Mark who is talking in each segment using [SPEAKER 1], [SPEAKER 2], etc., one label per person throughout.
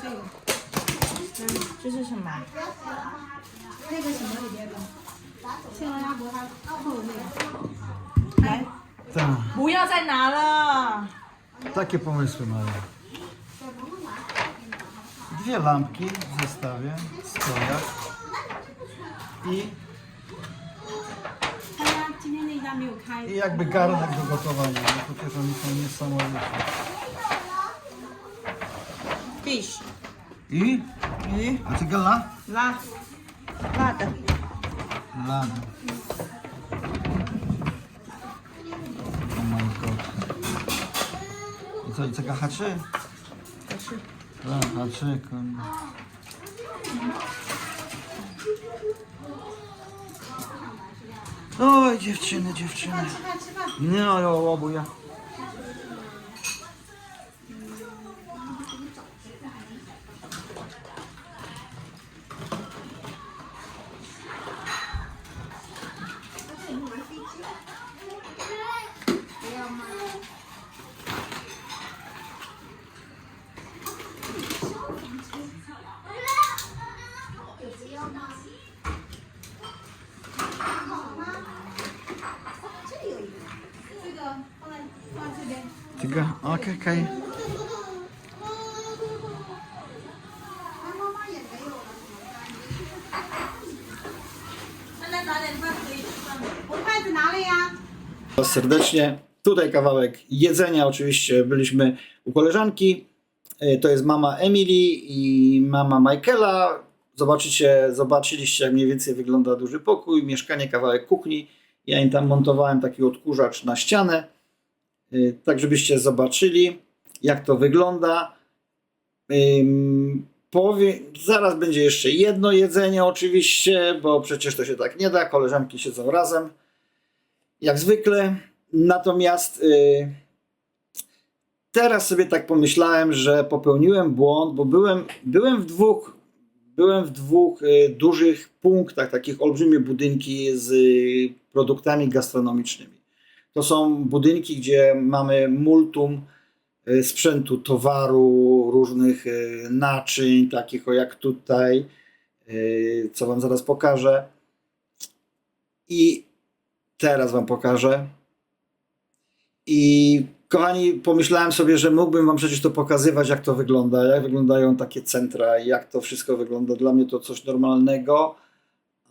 [SPEAKER 1] 这个，
[SPEAKER 2] 这是什么？
[SPEAKER 1] 那个什么里边的，现在鸭脖它扣那个。
[SPEAKER 2] 来，
[SPEAKER 3] Tak,
[SPEAKER 2] 不要再拿了。
[SPEAKER 3] takie pomysły mają. Dwie lampki w zestawie, stojak i,
[SPEAKER 1] 他家今天那家没有开。
[SPEAKER 3] i jakby garnek do gotowania. No przecież oni są niesamowici.
[SPEAKER 2] fish.
[SPEAKER 3] I?
[SPEAKER 2] I?
[SPEAKER 3] A czego
[SPEAKER 2] la? La. Lada.
[SPEAKER 3] Lada. Oh my god. I co, i czego haczy?
[SPEAKER 2] Haczy.
[SPEAKER 3] Haczy, kurde. Oj, dziewczyny, dziewczyny.
[SPEAKER 1] Nie,
[SPEAKER 3] no, obuja. okej, okej. Serdecznie. Tutaj kawałek jedzenia. Oczywiście byliśmy u koleżanki. E, to jest mama Emily i mama Michaela. Zobaczycie, zobaczyliście jak mniej więcej wygląda duży pokój, mieszkanie, kawałek kuchni. Ja im tam montowałem taki odkurzacz na ścianę tak żebyście zobaczyli jak to wygląda. Powie, zaraz będzie jeszcze jedno jedzenie oczywiście, bo przecież to się tak nie da. Koleżanki siedzą razem jak zwykle. Natomiast y, teraz sobie tak pomyślałem, że popełniłem błąd, bo byłem, byłem w dwóch, byłem w dwóch y, dużych punktach, takich olbrzymie budynki z y, produktami gastronomicznymi. To są budynki, gdzie mamy multum y, sprzętu, towaru, różnych y, naczyń, takich o jak tutaj, y, co Wam zaraz pokażę. I teraz Wam pokażę. I kochani, pomyślałem sobie, że mógłbym Wam przecież to pokazywać, jak to wygląda, jak wyglądają takie centra, jak to wszystko wygląda. Dla mnie to coś normalnego,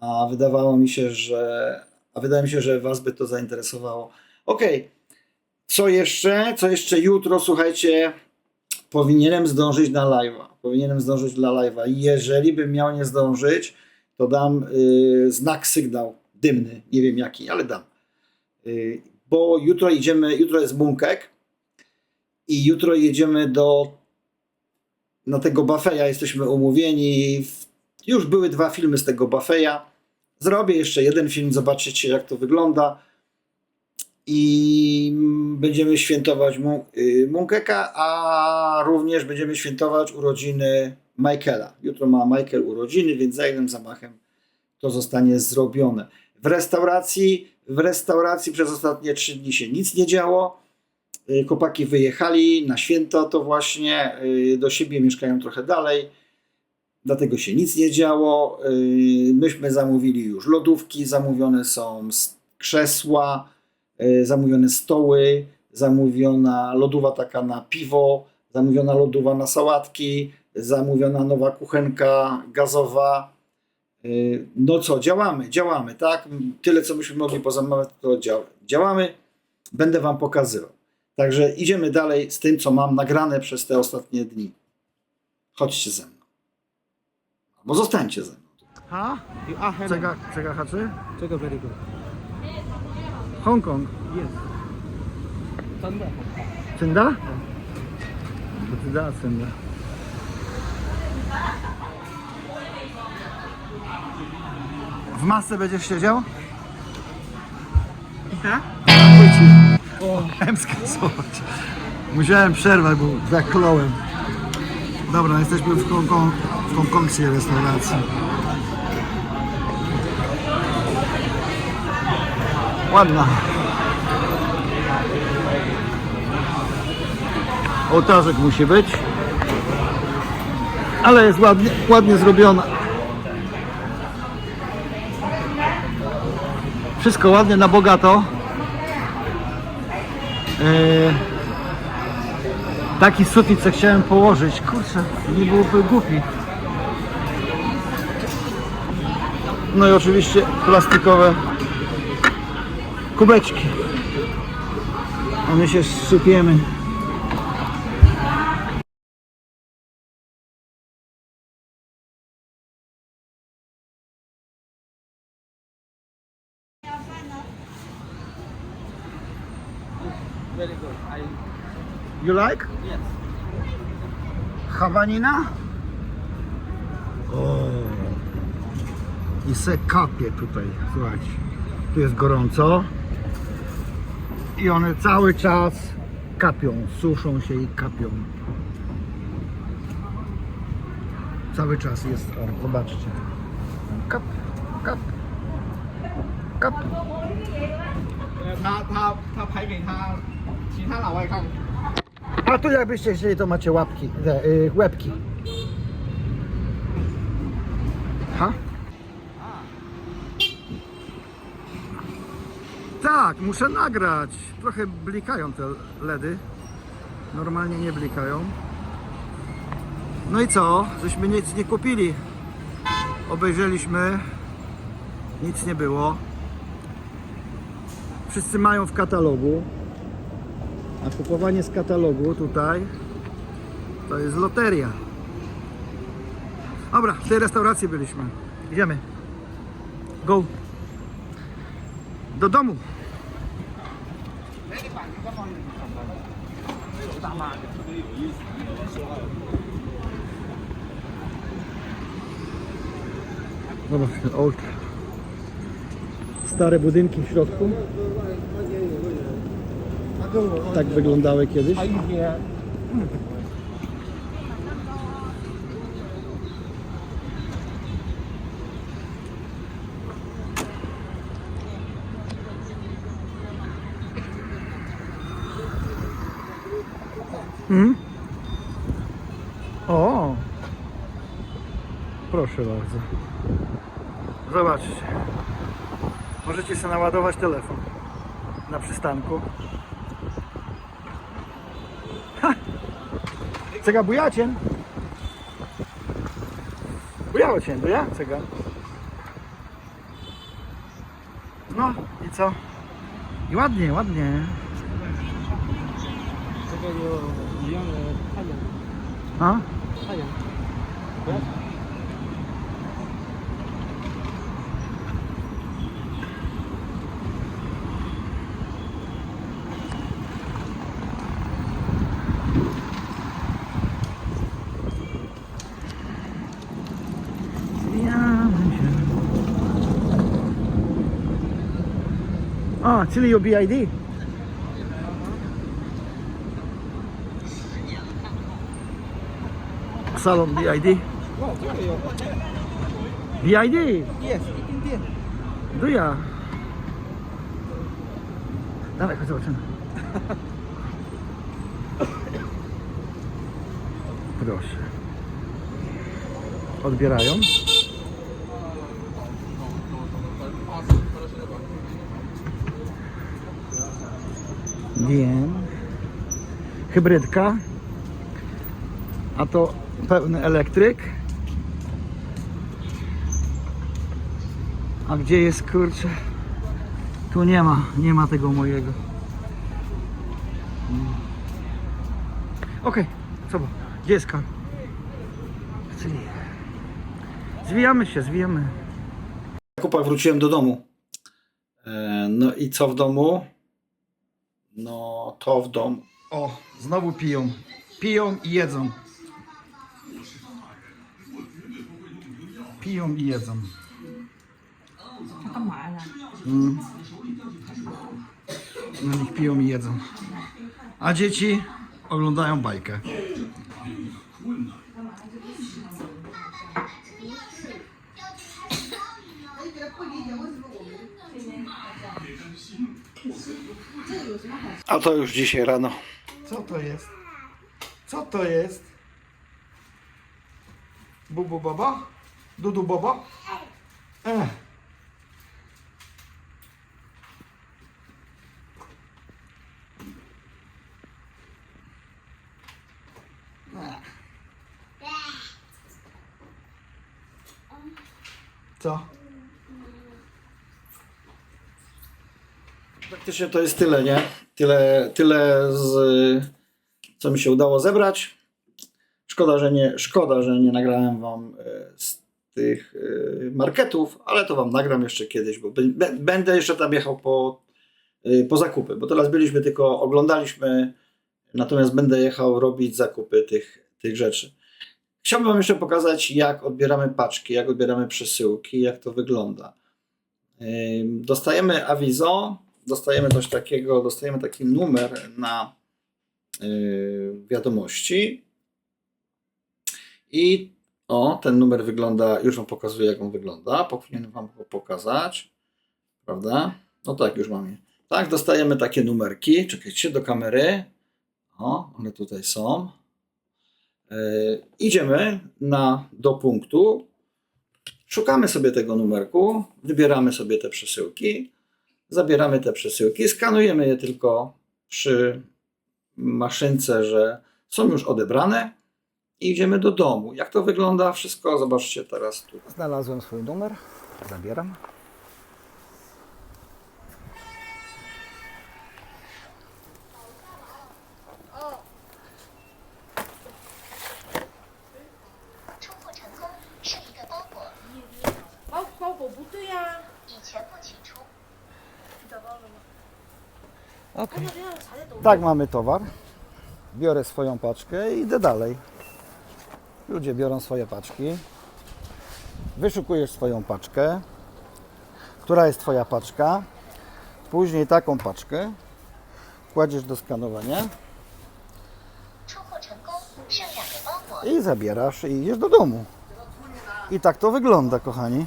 [SPEAKER 3] a wydawało mi się, że. A wydaje mi się, że Was by to zainteresowało. Okej, co jeszcze? Co jeszcze jutro? Słuchajcie, powinienem zdążyć na live'a. Powinienem zdążyć dla live'a. Jeżeli bym miał nie zdążyć, to dam y, znak, sygnał dymny. Nie wiem jaki, ale dam. Y, bo jutro idziemy, jutro jest bunkek i jutro jedziemy do na tego buffeja, jesteśmy umówieni. Już były dwa filmy z tego buffeja. Zrobię jeszcze jeden film, zobaczycie jak to wygląda. I będziemy świętować Mu- y, Munkeka, a również będziemy świętować urodziny Michaela. Jutro ma Michael urodziny, więc za jednym zamachem to zostanie zrobione. W restauracji, w restauracji przez ostatnie trzy dni się nic nie działo. Y, Chłopaki wyjechali na święta, to właśnie y, do siebie mieszkają trochę dalej. Dlatego się nic nie działo. Myśmy zamówili już lodówki, zamówione są krzesła, zamówione stoły, zamówiona lodowa taka na piwo, zamówiona lodowa na sałatki, zamówiona nowa kuchenka gazowa. Y, No co, działamy, działamy, tak? Tyle, co byśmy mogli pozamawiać, to działa. działamy. Będę Wam pokazywał. Także idziemy dalej z tym, co mam nagrane przez te ostatnie dni. Chodźcie ze mną. Albo zostańcie ze mną. Ha? Czeka, czeka haczy?
[SPEAKER 4] Take a very good.
[SPEAKER 3] Hongkong.
[SPEAKER 4] Yes. Thunder.
[SPEAKER 3] Cynda? To ty da cynda. W masce będziesz siedział?
[SPEAKER 2] Tak?
[SPEAKER 3] O, emska zobacz. Musiałem przerwać, bo zakląłem. Dobra, jesteśmy w, Hongkong, w hongkongskiej restauracji. Ładna. Ołtarzek musi być. Ale jest ładnie, ładnie zrobiona. Wszystko ładnie na bogato. Eee, taki sufit co chciałem położyć. Kurczę, nie byłoby głupi. No i oczywiście plastikowe kubeczki. A my się sypiemy.
[SPEAKER 4] Very good. I
[SPEAKER 3] You like?
[SPEAKER 4] yes.
[SPEAKER 3] Hawanina? O. I se kapie tutaj, słuchajcie. Tu jest gorąco I one cały czas kapią, suszą się i kapią. Cały czas jest, o, zobaczcie. Kap, kap, kap.
[SPEAKER 4] 他他他拍给他其他老外看。
[SPEAKER 3] A tu jakbyście chcieli, to macie łapki, te, y, łebki. Ha? Tak, muszę nagrać. Trochę blikają te LEDy. Normalnie nie blikają. No i co? Żeśmy nic nie kupili. Obejrzeliśmy. Nic nie było. Wszyscy mają w katalogu. A kupowanie z katalogu tutaj to jest loteria. Dobra, w tej restauracji byliśmy. Idziemy. Go. Do domu. Zobacz, ten old. Stare budynki w środku. Tak wyglądały kiedyś. Mm? O! Proszę bardzo. Zobaczcie. Możecie sobie naładować telefon na przystanku. Ha! Cega bujacien. Bujało cię, do no ja? Cega. No i co? I ładnie, ładnie.
[SPEAKER 4] 就一样的太阳。
[SPEAKER 3] 啊？
[SPEAKER 4] 太阳。
[SPEAKER 3] 不要。这里有 BID。Salon BID?
[SPEAKER 4] No, tylko.
[SPEAKER 3] BID?
[SPEAKER 4] Yes, Indian. Do
[SPEAKER 3] ja. Dawaj, chodź zobaczymy. Proszę. Odbierają. Wiem. Hybrydka. A to pełny elektryk. A gdzie jest kurczę? Tu nie ma, nie ma tego mojego. Mm. Okej, co bo? Gdzie jest kar? Czyli... Zwijamy się, zwijamy. Zakupach wróciłem do domu. E, No i co w domu? No to w domu. O, znowu piją. Piją i jedzą. piją i jedzą.
[SPEAKER 2] Taka.
[SPEAKER 3] Mm. No niech piją i jedzą. A dzieci oglądają bajkę. A to już dzisiaj rano. Co to jest? Co to jest?
[SPEAKER 4] Bubu baba? Dudu Bobo? Ech. Co?
[SPEAKER 3] Praktycznie to jest tyle, nie? Tyle, tyle z, co mi się udało zebrać. Szkoda, że nie, szkoda, że nie nagrałem wam e, tych e, marketów, ale to wam nagram jeszcze kiedyś, bo będę jeszcze tam jechał po, e, po zakupy, bo teraz byliśmy tylko, oglądaliśmy, natomiast będę jechał robić zakupy tych, tych rzeczy. Chciałbym wam jeszcze pokazać, jak odbieramy paczki, jak odbieramy przesyłki, jak to wygląda. Dostajemy awizo, dostajemy coś takiego, dostajemy taki numer na yy, wiadomości i o, ten numer wygląda, już Wam pokazuję jak on wygląda, powinienem Wam go pokazać, prawda? No tak, już mam je. Tak, dostajemy takie numerki, czekajcie, do kamery, o, one tutaj są. Yy, idziemy na, do punktu, szukamy sobie tego numerku, wybieramy sobie te przesyłki, zabieramy te przesyłki, skanujemy je tylko przy maszynce, że są już odebrane i idziemy do domu. Jak to wygląda wszystko, zobaczcie teraz tu. Znalazłem swój numer, zabieram. Okay. Tak, mamy towar. Biorę swoją paczkę i idę dalej. Ludzie biorą swoje paczki. Wyszukujesz swoją paczkę, która jest Twoja paczka. Później taką paczkę kładziesz do skanowania i zabierasz i idziesz do domu. I tak to wygląda, kochani.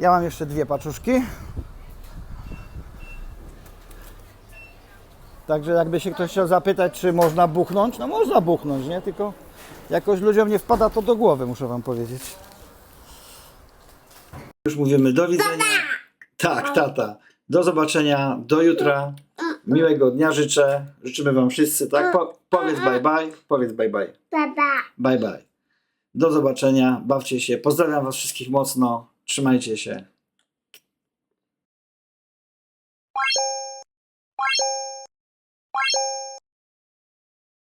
[SPEAKER 3] Ja mam jeszcze dwie paczuszki. Także jakby się ktoś chciał zapytać, czy można buchnąć, no można buchnąć, nie? Tylko jakoś ludziom nie wpada to do głowy, muszę wam powiedzieć. Już mówimy do widzenia. Tak, tata. Do zobaczenia, do jutra. Miłego dnia życzę. Życzymy wam wszyscy, tak? Po, powiedz bye bye, powiedz bye bye. Bye bye. Do zobaczenia, bawcie się. Pozdrawiam was wszystkich mocno. Trzymajcie się.